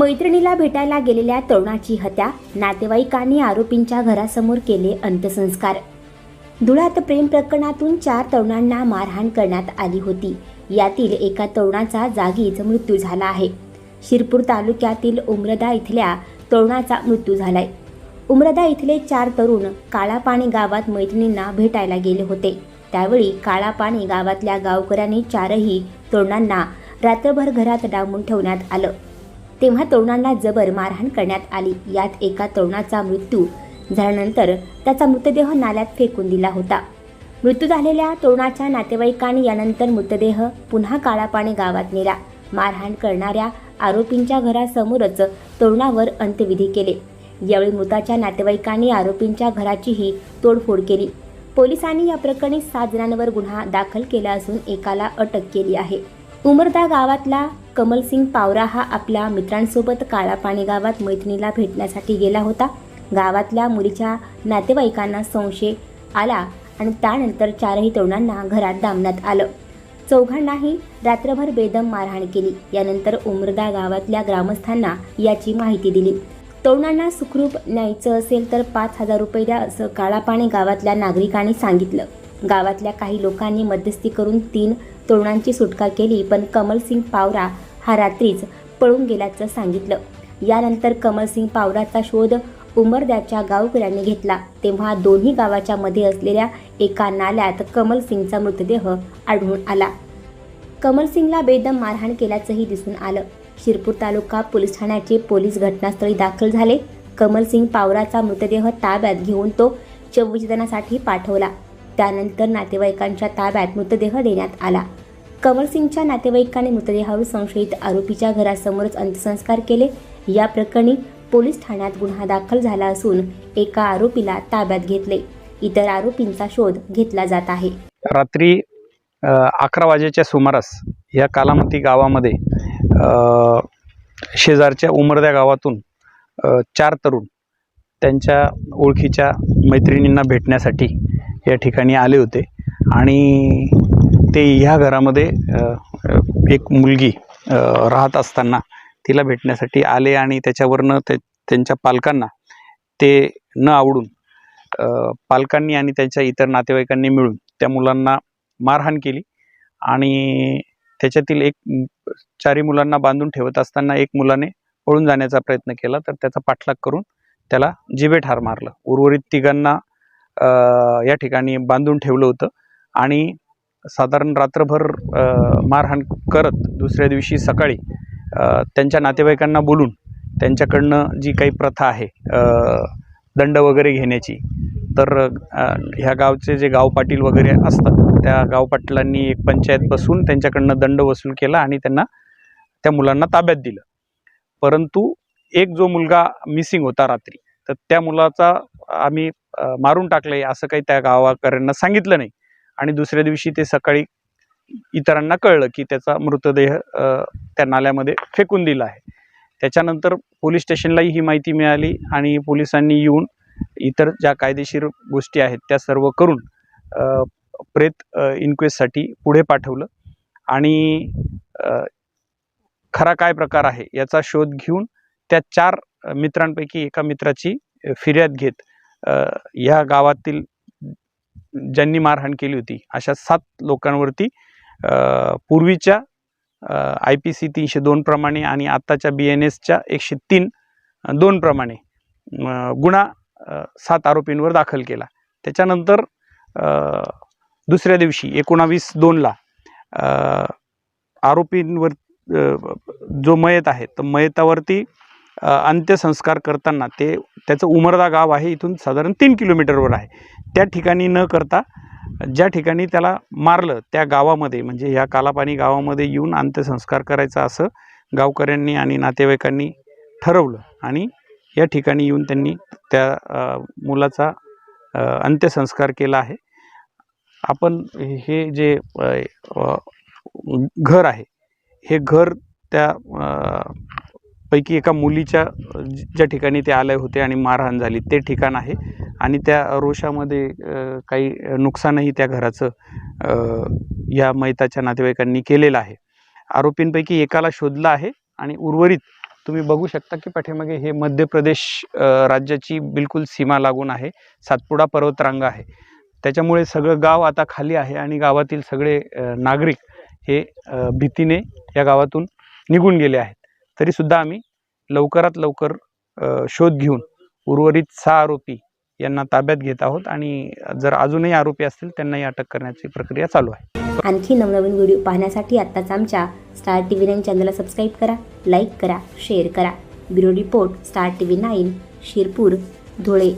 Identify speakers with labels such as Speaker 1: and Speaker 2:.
Speaker 1: मैत्रिणीला भेटायला गेलेल्या तरुणाची हत्या नातेवाईकांनी आरोपींच्या घरासमोर केले अंत्यसंस्कार. धुळ्यात प्रेम प्रकरणातून चार तरुणांना मारहाण करण्यात आली होती. यातील एका तरुणाचा जागीच मृत्यू झाला आहे. शिरपूर तालुक्यातील उमरदा इथल्या तरुणाचा मृत्यू झालाय. उमरदा इथले चार तरुण काळापाणी गावात मैत्रिणींना भेटायला गेले होते. त्यावेळी काळापाणी गावातल्या गावकऱ्यांनी चारही तरुणांना रात्रभर घरात डांबून ठेवण्यात आलं. तेव्हा तरुणांना जबर मारहाण करण्यात आली. यात एका तरुणाचा मृत्यू झाल्यानंतर त्याचा मृतदेह नाल्यात फेकून दिला होता. मृत्यू झालेल्या तरुणाच्या नातेवाईकांनी यानंतर मृतदेह पुन्हा काळापाणी गावात नेला. मारहाण करणाऱ्या आरोपींच्या घरासमोरच तरुणावर अंत्यविधी केले. यावेळी मृताच्या नातेवाईकांनी आरोपींच्या घराचीही तोडफोड केली. पोलिसांनी या प्रकरणी सात जणांवर गुन्हा दाखल केला असून एकाला अटक केली आहे. उमरदा गावातला कमलसिंग पावरा हा आपल्या मित्रांसोबत काळापाणी गावात मैत्रिणीला भेटण्यासाठी गेला होता. गावातल्या मुलीच्या नातेवाईकांना संशय आला आणि त्यानंतर चारही तरुणांना घरात दामण्यात आलं. चौघांनाही रात्रभर बेदम मारहाण केली. यानंतर उमरदा गावातल्या ग्रामस्थांना याची माहिती दिली. तरुणांना सुखरूप न्यायचं असेल तर पाच हजार रुपये द्या असं काळापाणी गावातल्या नागरिकांनी सांगितलं. गावातल्या काही लोकांनी मध्यस्थी करून तीन तरुणांची सुटका केली पण कमलसिंग पावरा हा रात्रीच पळून गेल्याचं सांगितलं. यानंतर कमलसिंग पावराचा शोध उमरद्याच्या गावकऱ्यांनी घेतला. तेव्हा दोन्ही गावाच्या मध्ये असलेल्या एका नाल्यात कमलसिंगचा मृतदेह आढळून आला. कमलसिंगला बेदम मारहाण केल्याचंही दिसून आलं. शिरपूर तालुका पोलीस ठाण्याचे पोलीस घटनास्थळी दाखल झाले. कमलसिंग पावराचा मृतदेह ताब्यात घेऊन तो शवविच्छेदनासाठी पाठवला. त्यानंतर नातेवाईकांच्या ताब्यात मृतदेह देण्यात आला. कमलसिंगच्या नातेवाईकांनी मृतदेहावर संशयित आरोपीच्या घरासमोरच अंत्यसंस्कार केले. या प्रकरणी पोलीस ठाण्यात गुन्हा दाखल झाला असून एका आरोपीला ताब्यात घेतले. इतर आरोपींचा शोध घेतला जात आहे.
Speaker 2: रात्री अकरा वाजेच्या सुमारास या कालामती गावामध्ये शेजारच्या उमरद्या गावातून चार तरुण त्यांच्या ओळखीच्या मैत्रिणींना भेटण्यासाठी या ठिकाणी आले होते. आणि ते ह्या घरामध्ये एक मुलगी राहत असताना तिला भेटण्यासाठी आले आणि त्याच्यावरनं ते त्यांच्या पालकांना ते न आवडून पालकांनी आणि त्यांच्या इतर नातेवाईकांनी मिळून त्या मुलांना मारहाण केली. आणि त्याच्यातील एक चारी चारही मुलांना बांधून ठेवत असताना एक मुलाने पळून जाण्याचा प्रयत्न केला तर त्याचा पाठलाग करून त्याला जिबे ठार मारलं. उर्वरित तिघांना या ठिकाणी बांधून ठेवलं होतं. आणि साधारण रात्रभर मारहाण करत दुसऱ्या दिवशी सकाळी त्यांच्या नातेवाईकांना बोलून त्यांच्याकडनं जी काही प्रथा आहे दंड वगैरे घेण्याची तर ह्या गावचे जे गाव पाटील वगैरे असतात त्या गाव पाटलांनी एक पंचायत बसून त्यांच्याकडनं दंड वसूल केला आणि त्यांना त्या मुलांना ताब्यात दिलं. परंतु एक जो मुलगा मिसिंग होता रात्री तर त्या मुलाचा आम्ही मारून मारून आहे असं काही त्या गावाकऱ्यांना सांगितलं नाही. आणि दुसऱ्या दिवशी ते सकाळी इतरांना कळलं की त्याचा मृतदेह त्या नाल्यामध्ये फेकून दिला आहे. त्याच्यानंतर पोलीस स्टेशनलाही ही माहिती मिळाली आणि पोलिसांनी येऊन इतर ज्या कायदेशीर गोष्टी आहेत त्या सर्व करून प्रेत इन्क्वेस्टसाठी पुढे पाठवलं. आणि खरा काय प्रकार आहे याचा शोध घेऊन त्या चार मित्रांपैकी एका मित्राची फिर्याद घेत ह्या गावातील ज्यांनी मारहाण केली होती अशा सात लोकांवरती पूर्वीच्या आय पी सी तीनशे दोन प्रमाणे आणि आत्ताच्या बी एन एसच्या एकशे तीन दोन प्रमाणे गुन्हा सात आरोपींवर दाखल केला. त्याच्यानंतर दुसऱ्या दिवशी एकोणावीस दोनला आरोपींवर जो मयत आहे तर मयतावरती अंत्यसंस्कार करताना ते त्याचं उमरदा गाव आहे इथून साधारण तीन किलोमीटरवर आहे. त्या ठिकाणी न करता ज्या ठिकाणी त्याला मारलं त्या गावामध्ये म्हणजे ह्या कालापानी गावामध्ये येऊन अंत्यसंस्कार करायचा असं गावकऱ्यांनी आणि नातेवाईकांनी ठरवलं आणि या ठिकाणी येऊन त्यांनी त्या मुलाचा अंत्यसंस्कार केला आहे. आपण हे जे घर आहे हे घर त्या पैकी एका मुलीच्या ज्या ठिकाणी ते आले होते आणि मारहाण झाली ते ठिकाण आहे. आणि त्या रोषामध्ये काही नुकसानही त्या घराचं या मैताच्या नातेवाईकांनी केलेलं आहे. आरोपींपैकी एकाला शोधलं आहे आणि उर्वरित तुम्ही बघू शकता की पाठीमागे हे मध्य प्रदेश राज्याची बिलकुल सीमा लागून आहे. सातपुडा पर्वतरांग आहे. त्याच्यामुळे सगळं गाव आता खाली आहे आणि गावातील सगळे नागरिक हे भीतीने या गावातून निघून गेले आहेत. तरीसुद्धा आम्ही लवकरात लवकर शोध घेऊन उर्वरित सहा आरोपी यांना ताब्यात घेत आहोत आणि जर अजूनही आरोपी असतील त्यांनाही अटक करण्याची प्रक्रिया चालू आहे.
Speaker 1: आणखी नवनवीन व्हिडिओ पाहण्यासाठी आत्ताच आमच्या स्टार टी व्ही नाईन चॅनलला सबस्क्राईब करा लाईक करा शेअर करा. Bureau report Star T V nine Shirpur Dhule.